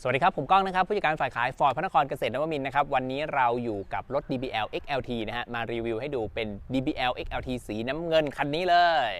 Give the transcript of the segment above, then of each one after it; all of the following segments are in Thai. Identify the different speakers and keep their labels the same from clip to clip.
Speaker 1: สวัสดีครับ ผมก้องนะครับ ผู้จัดการฝ่ายขายฟอร์ดพระนครเกษตรนวมินนะครับ วันนี้เราอยู่กับรถ DBL XLT นะฮะ มารีวิวให้ดูเป็น DBL XLT สีน้ำเงินคันนี้เลย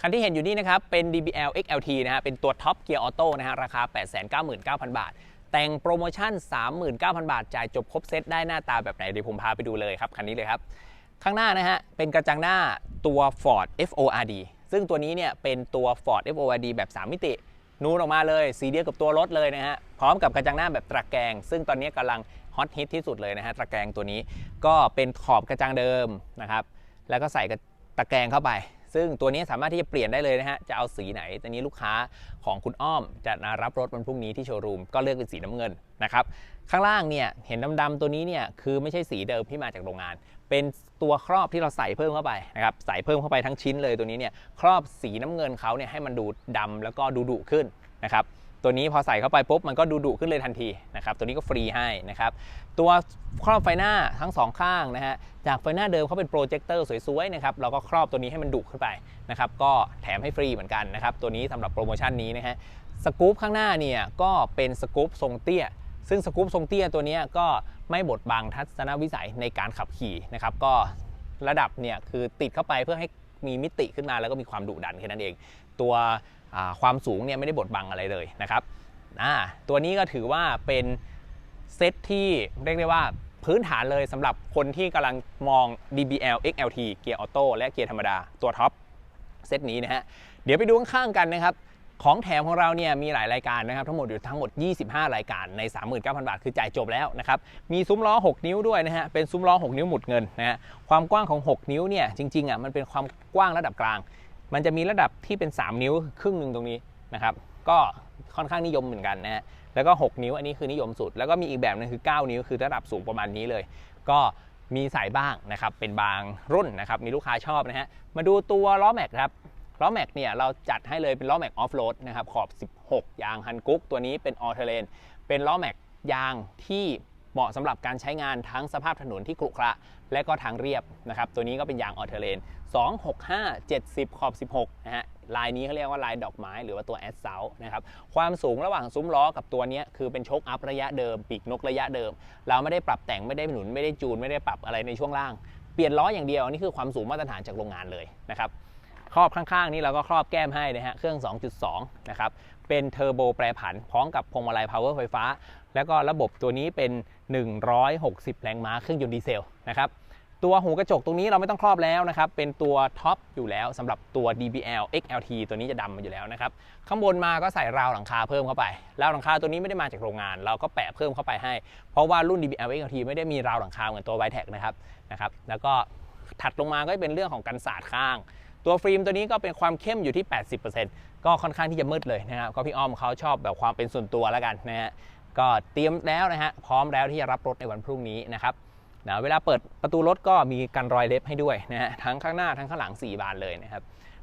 Speaker 1: คันที่เห็นอยู่นี่นะครับ เป็น DBL XLT นะฮะ เป็นตัวท็อปเกียร์ออโต้นะฮะ ราคา 899,000 บาท แต่งโปรโมชั่น 39,000 บาท จ่ายจบครบเซตได้หน้าตาแบบไหนเดี๋ยวผมพาไปดูเลยครับ คันนี้เลยครับ ข้างหน้านะฮะ เป็นกระจังหน้าตัว Ford FORD ซึ่งตัวนี้เนี่ยเป็นตัว Ford FORD แบบ 3 มิตินูนออกมาเลยสีเดียวกับตัวรถเลยนะฮะ พร้อมกับกระจังหน้าแบบตะแกรงซึ่งตอนนี้กำลังฮอตฮิตที่สุดเลยนะฮะตะแกรงตัวนี้ก็เป็นขอบกระจังเดิมนะครับ แล้วก็ใส่ตะแกรงเข้าไป ซึ่งตัวนี้สามารถที่จะเปลี่ยนได้เลยนะฮะ จะเอาสีไหนตอนนี้ลูกค้าของคุณอ้อมจะมารับรถวันพรุ่งนี้ที่โชว์รูมก็เลือกเป็นสีน้ำเงินนะครับ ข้างล่างเนี่ยเห็นดำๆตัวนี้เนี่ยคือไม่ใช่สีเดิมที่มาจากโรงงาน เป็นตัวครอบที่เราใส่เพิ่มเข้าไปนะครับใส่เพิ่มเข้าไปทั้งชิ้นเลยตัวนี้เนี่ยครอบสีน้ำเงินเขาเนี่ยให้มันดูดำแล้วก็ดูดุขึ้นนะครับตัวนี้พอใส่เข้าไปปุ๊บมันก็ดูดุขึ้นเลยทันทีนะครับตัวนี้ก็ฟรีให้นะครับตัวครอบไฟหน้าทั้งสองข้างนะฮะจากไฟหน้าเดิมเขาเป็นโปรเจคเตอร์สวยๆนะครับเราก็ครอบตัวนี้ให้มันดุขึ้นไปนะครับก็แถมให้ฟรีเหมือนกันนะครับตัวนี้สำหรับโปรโมชั่นนี้นะฮะสกู๊ปข้างหน้าเนี่ยก็เป็นสกู๊ปทรงเตี้ยซึ่งสกู๊ปทรงเตี้ยตัวนี้ก็ ไม่บดบังทัศนวิสัยในการขับขี่นะครับ ก็ระดับเนี่ยคือติดเข้าไปเพื่อให้มีมิติขึ้นมาแล้วก็มีความดุดันแค่นั้นเอง ตัวความสูงเนี่ยไม่ได้บดบังอะไรเลยนะครับตัวนี้ก็ถือว่าเป็นเซตที่เรียกได้ว่าพื้นฐานเลยสำหรับคนที่กำลังมอง DBL XLT เกียร์ออโต้และเกียร์ธรรมดาตัวท็อปเซตนี้นะฮะ เดี๋ยวไปดูข้างๆกันนะครับ ของแถมของเราเนี่ยมีหลายรายการนะครับทั้งหมดอยู่ทั้งหมด 25 รายการใน 39,000 บาทคือจ่ายจบแล้วนะครับมีซุ้มล้อ 6 นิ้วด้วยนะฮะเป็นซุ้มล้อ 6 นิ้วหมุดเงินนะฮะความกว้างของ 6 นิ้วเนี่ยจริงๆอะมันเป็นความกว้างระดับกลาง มันจะมีระดับที่เป็น 3 นิ้วครึ่งหนึ่งตรงนี้นะครับก็ค่อนข้างนิยมเหมือนกันนะฮะแล้วก็ 6 นิ้วอันนี้คือนิยมสุด แล้วก็มีอีกแบบหนึงคือ 9 นิ้วคือระดับสูงประมาณนี้เลย ก็มีใส่บ้างนะครับเป็นบางรุ่นนะครับมีลูกค้าชอบนะฮะมาดูตัวล้อแม็กครับ ล้อแม็กเนี่ยเราจัดให้เลยเป็นล้อแม็กออฟโรดนะครับขอบ 16 ยางฮันกุ๊กตัวนี้เป็นออเทเลนเป็นล้อแม็กยางที่เหมาะสำหรับการใช้งานทั้งสภาพถนนที่ขรุขระและก็ทางเรียบนะครับตัวนี้ก็เป็นยางออเทเลน265 70 ขอบ 16 นะฮะลายนี้เขาเรียกว่าลายดอกไม้หรือว่าตัวแอสเซลนะครับความสูงระหว่างซุ้มล้อกับตัวนี้คือเป็นโชคอัพระยะเดิม ปีกนกระยะเดิม เราไม่ได้ปรับแต่งไม่ได้หนุนไม่ได้จูนไม่ได้ปรับอะไรในช่วงล่าง เปลี่ยนล้ออย่างเดียวนี่คือความสูงมาตรฐานจากโรงงานเลยนะครับ ครอบข้างๆ นี่เราก็ครอบแก้มให้นะฮะเครื่อง 2.2 นะครับ เป็นเทอร์โบแปรผัน พร้อมกับพวงมาลัย power ไฟฟ้า แล้วก็ระบบตัวนี้เป็น 160 แรงม้าเครื่องยนต์ดีเซลนะครับตัวหูกระจกตรงนี้เราไม่ต้องครอบแล้วนะครับ เป็นตัวท็อปอยู่แล้วสำหรับตัว DBL XLT ตัวนี้จะดำมาอยู่แล้วนะครับ ข้างบนมาก็ใส่ราวหลังคาเพิ่มเข้าไป ราวหลังคาตัวนี้ไม่ได้มาจากโรงงาน เราก็แปะเพิ่มเข้าไปให้ เพราะว่ารุ่น DBL XLT ไม่ได้มีราวหลังคาเหมือนตัว v i t e c นะครับนะครับ แล้วก็ถัดลงมาก็เป็นเรื่องของกันสาดข้าง ตัวฟิล์มตัวนี้ก็เป็นความเข้มอยู่ที่ 80%ก็ค่อนข้างที่จะมืดเลยนะครับก็พี่อ้อมเขาชอบแบบความเป็นส่วนตัวแล้วกันนะฮะก็เตรียมแล้วนะฮะพร้อมแล้วที่จะรับรถในวันพรุ่งนี้นะครับนะเวลาเปิดประตูรถก็มีกันรอยเล็บให้ด้วยนะฮะทั้งข้างหน้าทั้งข้างหลัง 4 บานเลยนะครับ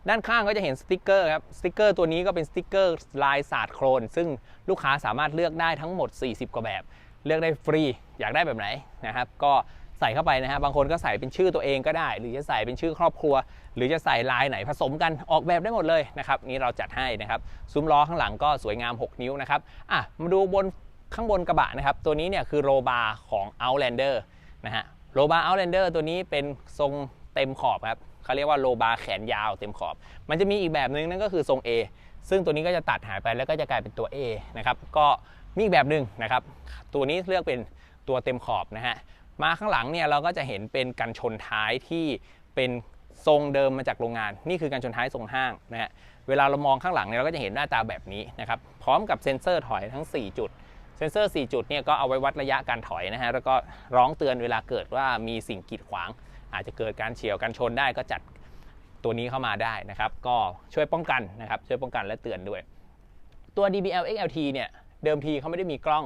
Speaker 1: ด้านข้างก็จะเห็นสติกเกอร์ครับสติกเกอร์ตัวนี้ก็เป็นสติกเกอร์ลายศาสตร์โครน ซึ่งลูกค้าสามารถเลือกได้ทั้งหมด 40 กว่าแบบ เลือกได้ฟรีอยากได้แบบไหนนะครับ ก็ใส่เข้าไปนะฮะบางคนก็ใส่เป็นชื่อตัวเองก็ได้ หรือจะใส่เป็นชื่อครอบครัว หรือจะใส่ลายไหนผสมกันออกแบบได้หมดเลยนะครับนี่เราจัดให้นะครับซุ้มล้อข้างหลังก็สวยงาม 6 นิ้วนะครับอะมาดูบนข้างบนกระบะนะครับ ตัวนี้เนี่ยคือโรบาร์ของ Outlander นะฮะโรบาร์ Outlander ตัวนี้เป็นทรงเต็มขอบครับเขาเรียกว่าโรบาร์แขนยาวเต็มขอบ มันจะมีอีกแบบหนึ่งนั่นก็คือทรง A ซึ่งตัวนี้ก็จะตัดหายไปแล้วก็จะกลายเป็นตัว A นะครับก็มีอีกแบบหนึ่งนะครับ ตัวนี้เลือกเป็นตัวเต็มขอบนะฮะมาข้างหลังเนี่ยเราก็จะเห็นเป็นกันชนท้ายที่เป็น ทรงเดิมมาจากโรงงาน นี่คือกันชนท้ายทรงห้างนะฮะเวลาเรามองข้างหลังเนี่ยเราก็จะเห็นหน้าตาแบบนี้นะครับพร้อมกับเซ็นเซอร์ถอยทั้ง 4 จุด เซ็นเซอร์ 4 จุดเนี่ยก็เอาไว้วัดระยะการถอยนะฮะแล้วก็ร้องเตือนเวลาเกิดว่ามีสิ่งกีดขวาง อาจจะเกิดการเฉียวกันชนได้ก็จัดตัวนี้เข้ามาได้นะครับ ก็ช่วยป้องกันนะครับช่วยป้องกันและเตือนด้วย ตัว DBL XLT เนี่ยเดิมทีเขาไม่ได้มีกล้อง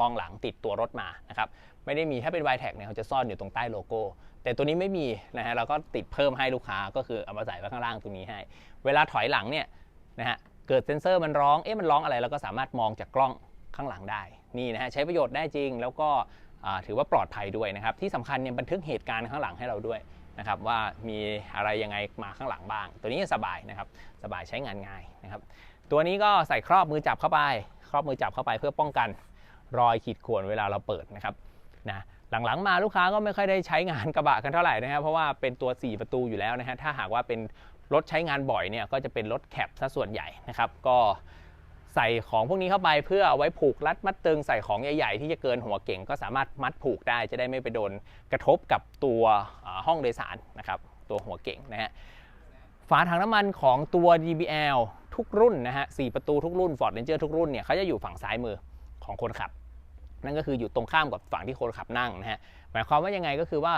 Speaker 1: มองหลังติดตัวรถมานะครับไม่ได้มีถ้าเป็น y t e c เนี่ยเขาจะซ่อนอยู่ตรงใต้โลโก้ แต่ตัวนี้ไม่มีนะฮะเราก็ติดเพิ่มให้ลูกค้าก็คือเอามาใส่ไว้ข้างล่างตรงนี้ให้ เวลาถอยหลังเนี่ยนะฮะเกิดเซนเซอร์มันร้องเอ๊ะมันร้องอะไรเราก็สามารถมองจากกล้องข้างหลังได้นี่นะฮะใช้ประโยชน์ได้จริง แล้วก็ถือว่าปลอดภัยด้วยนะครับที่สำคัญเนี่ยบันทึกเหตุการณ์ข้างหลังให้เราด้วยนะครับว่ามีอะไรยังไงมาข้างหลังบ้าง ตัวนี้สบายนะครับสบายใช้งานง่ายนะครับตัวนี้ก็ใส่ครอบมือจับเข้าไป ครอบมือจับเข้าไปเพื่อป้องกันรอยขีดข่วนเวลาเราเปิดนะครับนะ หลังๆมาลูกค้าก็ไม่ค่อยได้ใช้งานกระบะกันเท่าไหร่นะครับเพราะว่าเป็นตัว 4 ประตูอยู่แล้วนะฮะถ้าหากว่าเป็นรถใช้งานบ่อยเนี่ยก็จะเป็นรถแคปซะส่วนใหญ่นะครับก็ใส่ของพวกนี้เข้าไปเพื่อเอาไว้ผูกรัดมัดตึงใส่ของใหญ่ ๆ ที่จะเกินหัวเก่งก็สามารถมัดผูกได้จะได้ไม่ไปโดนกระทบกับตัวห้องโดยสารนะครับตัวหัวเก่งนะฮะฝาถังน้ำมันของตัว DBL ทุกรุ่นนะฮะ4ประตูทุกรุ่น Ford Ranger ทุกรุ่นเนี่ยเขาจะอยู่ฝั่งซ้ายมือของคนขับ นั่นก็คืออยู่ตรงข้ามกับฝั่งที่คนขับนั่งนะฮะหมายความว่ายังไงก็คือว่า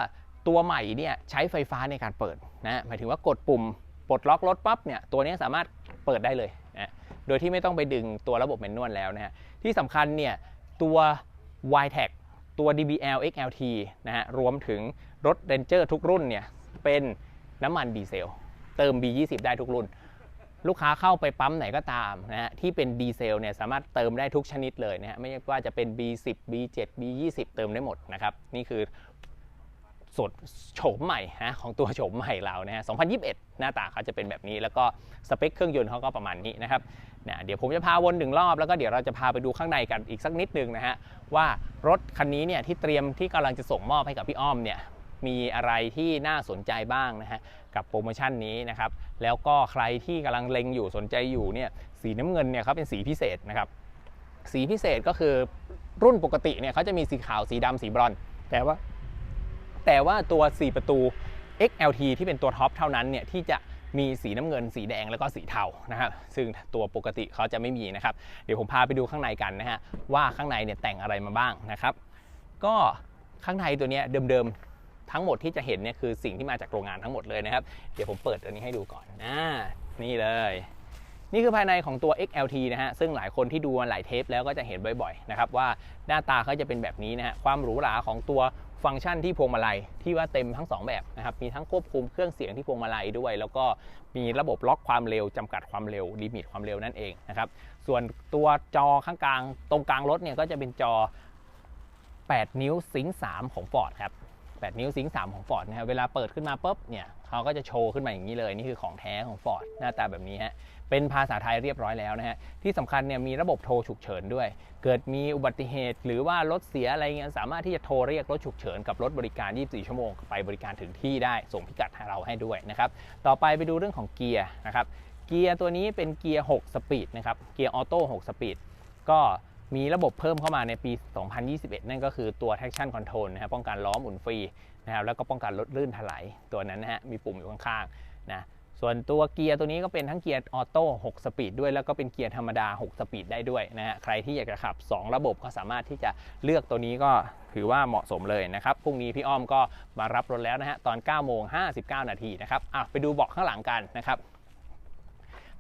Speaker 1: ตัวใหม่เนี่ยใช้ไฟฟ้าในการเปิดนะฮะหมายถึงว่ากดปุ่มปลดล็อกรถปั๊บเนี่ยตัวนี้สามารถเปิดได้เลยนะโดยที่ไม่ต้องไปดึงตัวระบบแมนนวลแล้วนะฮะที่สำคัญเนี่ยตัว y t e c ตัว DBL XLT นะฮะรวมถึงรถ Ranger ทุกรุ่นเนี่ยเป็นน้ำมันดีเซล เติม B20 ได้ทุกรุ่น ลูกค้าเข้าไปปั๊มไหนก็ตามนะฮะที่เป็นดีเซลเนี่ยสามารถเติมได้ทุกชนิดเลยนะฮะไม่ว่าจะเป็น B10 B7 B20 เติมได้หมดนะครับนี่คือสดโฉมใหม่นะของตัวโฉมใหม่เรานะฮะ 2021 หน้าตาเขาจะเป็นแบบนี้ แล้วก็สเปคเครื่องยนต์เขาก็ประมาณนี้นะครับนะเดี๋ยวผมจะพาวนหนึ่งรอบ แล้วก็เดี๋ยวเราจะพาไปดูข้างในกันอีกสักนิดนึงนะฮะว่ารถคันนี้เนี่ยที่เตรียมที่กำลังจะส่งมอบให้กับพี่อ้อมเนี่ย มีอะไรที่น่าสนใจบ้างนะฮะกับโปรโมชั่นนี้นะครับแล้วก็ใครที่กำลังเล็งอยู่สนใจอยู่เนี่ยสีน้ำเงินเนี่ยเขาเป็นสีพิเศษนะครับสีพิเศษก็คือรุ่นปกติเนี่ยเขาจะมีสีขาวสีดำสีบรอนแต่ว่า แต่ว่าตัว 4 ประตู XLT ที่เป็นตัวท็อปเท่านั้นเนี่ยที่จะมีสีน้ำเงิน สีแดงแล้วก็สีเทานะครับซึ่งตัวปกติเขาจะไม่มีนะครับ เดี๋ยวผมพาไปดูข้างในกันนะฮะว่าข้างในเนี่ยแต่งอะไรมาบ้างนะครับ ก็ข้างในตัวเนี้ยเดิมๆ ทั้งหมดที่จะเห็นเนี่ยคือสิ่งที่มาจากโรงงานทั้งหมดเลยนะครับ เดี๋ยวผมเปิดอันนี้ให้ดูก่อนอ่านี่เลย นี่คือภายในของตัว XLT นะฮะ ซึ่งหลายคนที่ดูมาหลายเทปแล้วก็จะเห็นบ่อยๆนะครับว่าหน้าตาเขาจะเป็นแบบนี้นะฮะ ความหรูหราของตัวฟังก์ชันที่พวงมาลัยที่ว่าเต็มทั้ง 2 แบบนะครับ มีทั้งควบคุมเครื่องเสียงที่พวงมาลัยด้วย แล้วก็มีระบบล็อกความเร็วจำกัดความเร็วลิมิตความเร็วนั่นเองนะครับส่วนตัวจอข้างกลางตรงกลางรถเนี่ยก็จะเป็นจอ 8 นิ้วซิงค์3ของ Ford ครับ 8 นิ้วซิงค์3ของ Ford นะครับเวลาเปิดขึ้นมาปุ๊บเนี่ยเขาก็จะโชว์ขึ้นมาอย่างนี้เลยนี่คือของแท้ของ Ford หน้าตาแบบนี้ฮะเป็นภาษาไทยเรียบร้อยแล้วนะฮะที่สำคัญเนี่ยมีระบบโทรฉุกเฉินด้วย เกิดมีอุบัติเหตุ หรือว่ารถเสียอะไรเงี้ยสามารถที่จะโทรเรียกรถฉุกเฉินกับรถบริการ 24 ชั่วโมงไปบริการถึงที่ได้ส่งพิกัดให้เราให้ด้วยนะครับต่อไปไปดูเรื่องของเกียร์นะครับเกียร์ตัวนี้เป็นเกียร์ 6 สปีดนะครับเกียร์ออโต้ 6 สปีดก็ มีระบบเพิ่มเข้ามาในปี 2021 นั่นก็คือตัว traction control นะครับป้องกันล้อหมุนฟรีนะครับแล้วก็ป้องกันรถลื่นถลายตัวนั้นนะฮะมีปุ่มอยู่ข้างๆนะส่วนตัวเกียร์ตัวนี้ก็เป็นทั้งเกียร์ออโต้ 6 สปีดด้วย แล้วก็เป็นเกียร์ธรรมดา 6 สปีดได้ด้วยนะฮะ ใครที่อยากจะขับ 2 ระบบก็สามารถที่จะเลือกตัวนี้ก็ถือว่าเหมาะสมเลยนะครับ พรุ่งนี้พี่อ้อมก็มารับรถแล้วนะฮะ ตอน 9 โมง 59 นาทีนะครับ อะ ไปดูเบาะข้างหลังกันนะครับ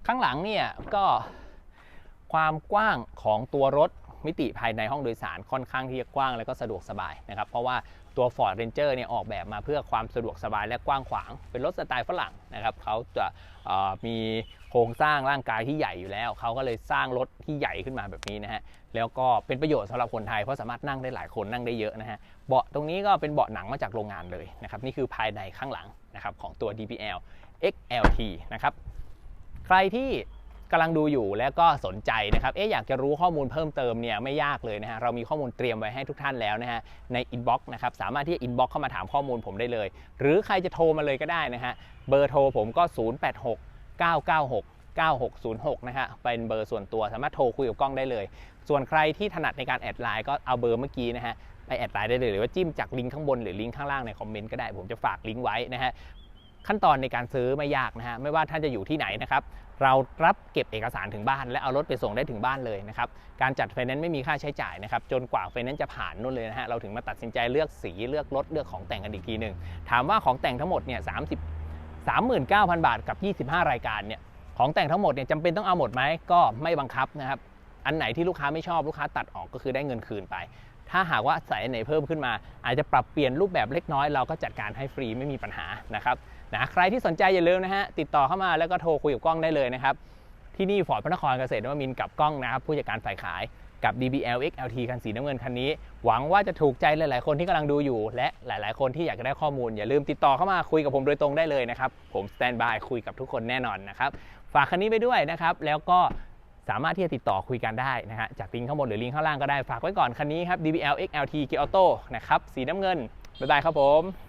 Speaker 1: ข้างหลังเนี่ยก็ ความกว้างของตัวรถมิติภายในห้องโดยสารค่อนข้างที่จะกว้างและก็สะดวกสบายนะครับเพราะว่าตัว Ford Ranger เนี่ยออกแบบมาเพื่อความสะดวกสบายและกว้างขวาง เป็นรถสไตล์ฝรั่งนะครับเขาจะมีโครงสร้างร่างกายที่ใหญ่อยู่แล้ว เขาก็เลยสร้างรถที่ใหญ่ขึ้นมาแบบนี้นะฮะแล้วก็เป็นประโยชน์สำหรับคนไทยเพราะสามารถนั่งได้หลายคนนั่งได้เยอะนะฮะเบาะตรงนี้ก็เป็นเบาะหนังมาจากโรงงานเลยนะครับนี่คือภายในข้างหลังนะครับของตัว DPL XLT นะครับใครที่ กำลังดูอยู่แล้วก็สนใจนะครับเอ๊ะอยากจะรู้ข้อมูลเพิ่มเติมเนี่ยไม่ยากเลยนะฮะเรามีข้อมูลเตรียมไว้ให้ทุกท่านแล้วนะฮะในอินบ็อกซ์นะครับสามารถที่จะอินบ็อกซ์เข้ามาถามข้อมูลผมได้เลย หรือใครจะโทรมาเลยก็ได้นะฮะเบอร์โทรผมก็ 086 996 9606 นะฮะ เป็นเบอร์ส่วนตัวสามารถโทรคุยกับกล้องได้เลย ส่วนใครที่ถนัดในการแอดไลน์ก็เอาเบอร์เมื่อกี้นะฮะ ไปแอดไลน์ได้เลย หรือว่าจิ้มจากลิงก์ข้างบนหรือลิงก์ข้างล่างในคอมเมนต์ก็ได้ ผมจะฝากลิงก์ไว้นะฮะ ขั้นตอนในการซื้อไม่ยากนะฮะ ไม่ว่าท่านจะอยู่ที่ไหนนะครับ เรารับเก็บเอกสารถึงบ้าน และเอารถไปส่งได้ถึงบ้านเลยนะครับ การจัดไฟแนนซ์ไม่มีค่าใช้จ่ายนะครับ จนกว่าไฟแนนซ์จะผ่านนู่นเลยนะฮะ เราถึงมาตัดสินใจเลือกสีเลือกรถเลือกของแต่งกันอีกทีหนึ่ง ถามว่าของแต่งทั้งหมดเนี่ย30 39,000บาทกับ25รายการเนี่ย ของแต่งทั้งหมดเนี่ยจำเป็นต้องเอาหมดไหมก็ไม่บังคับนะครับ อันไหนที่ลูกค้าไม่ชอบลูกค้าตัดออกก็คือได้เงินคืนไป ถ้าหากว่าใส่อันไหนเพิ่มขึ้นมา อาจจะปรับเปลี่ยนรูปแบบเล็กน้อยเราก็จัดการให้ฟรีไม่มีปัญหานะครับนะใครที่สนใจอย่าลืมนะฮะติดต่อเข้ามาแล้วก็โทรคุยกับกล้องได้เลยนะครับที่นี่ฟอร์ดพระนครเกษตรนวมินกับกล้องนะครับผู้จัดการฝ่ายขายกับ DBL XLT คันสีน้ำเงินคันนี้ หวังว่าจะถูกใจหลาย ๆ คนที่กำลังดูอยู่ และหลาย ๆ คนที่อยากจะได้ข้อมูล อย่าลืมติดต่อเข้ามาคุยกับผมโดยตรงได้เลยนะครับ ผมสแตนบายคุยกับทุกคนแน่นอนนะครับ ฝากคันนี้ไปด้วยนะครับ แล้วก็ สามารถที่จะติดต่อคุยกันได้นะฮะจากลิงก์ข้างบนหรือลิงก์ข้างล่างก็ได้ฝากไว้ก่อนคันนี้ครับ DBL XLT Gear Auto นะครับสีน้ำเงินบ๊ายบายครับผม